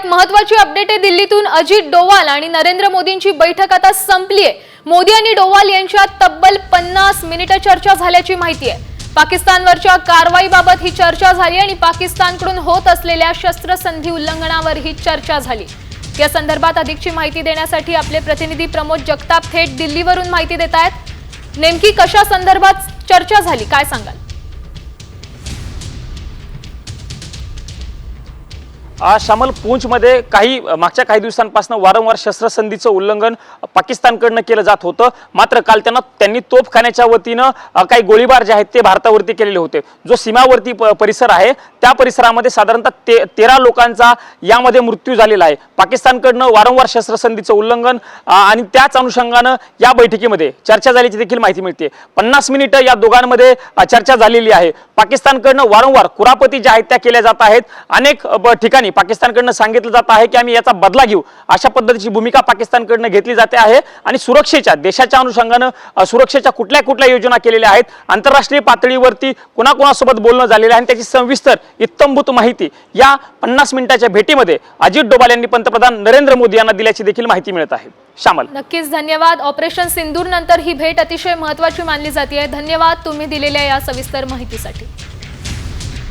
एक महत्वाची अपडेट आहे दिल्लीतून अजित डोवाल आणि नरेंद्र मोदींची बैठक आता संपली आहे. मोदी आणि डोवाल यांच्यात तब्बल पन्नास मिनिटं चर्चा झाल्याची माहिती आहे. पाकिस्तानवरच्या कारवाईबाबत ही चर्चा झाली आणि पाकिस्तानकडून होत असलेल्या शस्त्रसंधी उल्लंघनावर ही चर्चा झाली. या संदर्भात अधिकची माहिती देण्यासाठी आपले प्रतिनिधी प्रमोद जगताप थेट दिल्लीवरून माहिती देत आहेत. नेमकी कशा संदर्भात चर्चा झाली काय सांगाल? शामल पूंछमध्ये काही मागच्या काही दिवसांपासून वारंवार शस्त्रसंधीचं उल्लंघन पाकिस्तानकडनं केलं जात होतं. मात्र काल त्यांना त्यांनी तोफखान्याच्या वतीनं काही गोळीबार जे आहेत ते भारतावरती केलेले होते. जो सीमावर्ती प- परिसर आहे त्या परिसरामध्ये साधारणतः ते तेरा लोकांचा यामध्ये मृत्यू झालेला आहे. पाकिस्तानकडनं वारंवार शस्त्रसंधीचं उल्लंघन आणि त्याच अनुषंगानं या बैठकीमध्ये चर्चा झाल्याची देखील माहिती मिळते. पन्नास मिनिटं या दोघांमध्ये चर्चा झालेली आहे. पाकिस्तानकडनं वारंवार कुरापती ज्या आहेत त्या केल्या जात आहेत. अनेक ठिकाणी ठिकाणी पाकिस्तानकडनं सांगितलं जात आहे की आम्ही याचा बदला घेऊ. अशा पद्धतीची भूमिका पाकिस्तानकडनं घेतली जाते आहे. आणि सुरक्षेच्या देशाच्या अनुषंगानं सुरक्षेच्या कुठल्या कुठल्या योजना केलेल्या आहेत? आंतरराष्ट्रीय पातळीवरती कुणाकुणासोबत बोलणं झालेलं आहे? आणि त्याची सविस्तर इत्तमभूत माहिती या पन्नास मिनिटाच्या भेटीमध्ये अजित डोभाल यांनी पंतप्रधान नरेंद्र मोदी यांना दिल्याची देखील माहिती मिळत आहे. श्यामल नक्कीच धन्यवाद. ऑपरेशन सिंदूर नंतर ही भेट अतिशय महत्वाची मानली जाते धन्यवाद तुम्ही दिलेल्या या सविस्तर माहितीसाठी.